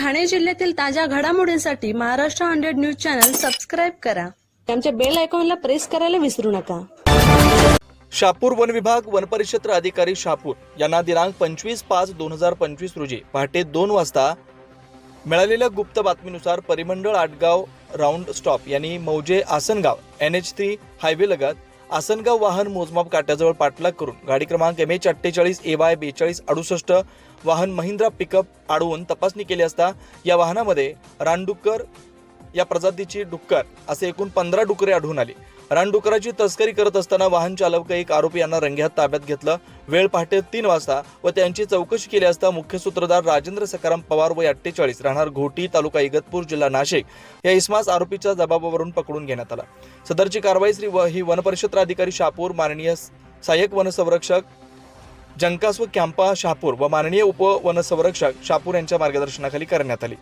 ठाणे जिल्ह्यातील ताज्या घडामोडींसाठी Maharashtra hundred news channel subscribe करा. आमच्या बेल आयकॉनला प्रेस करायला विसरू नका. शापूर वन विभाग वनपरिक्षेत्र अधिकारी शापूर यांना दिनांक पंचवीस पाच दोन हजार पंचवीस रोजी पहाटे दोन वाजता मिळालेल्या गुप्त बातमीनुसार परिमंडळ आटगाव राऊंड स्टॉप यांनी मौजे Asangaon N H three highway लगत आसनगाव वाहन मोजमाप काट्याजवळ पाठलाग करून गाडी क्रमांक एम एच अठ्ठेचाळीस ए वाय बेचाळीस अडुसष्ट वाहन महिंद्रा पिकअप अडवून तपासणी केली असता या वाहनामध्ये रानडुक्कर या प्रजातीची डुक्कर असे एकूण पंधरा डुकरे आढळून आले. रानडुकराची तस्करी करत असताना वाहन चालक एक आरोपी यांना रंग्यात ताब्यात घेतलं. वेळ पहाटे तीन वाजता व त्यांची चौकशी केली असता मुख्य सूत्रधार राजेंद्र सकाराम पवार वय अठ्ठेचाळीस राहणार घोटी तालुका इगतपूर जिल्हा नाशिक. या इस्मास आरोपीच्या जबाबावरून पकडून घेण्यात आला. सदरची कारवाई श्री व ही वनपरिषद अधिकारी शापूर माननीय सहाय्यक वनसंरक्षक जंकास व कॅम्पा शापूर व माननीय उपवनसंरक्षक शापूर यांच्या मार्गदर्शनाखाली करण्यात आली.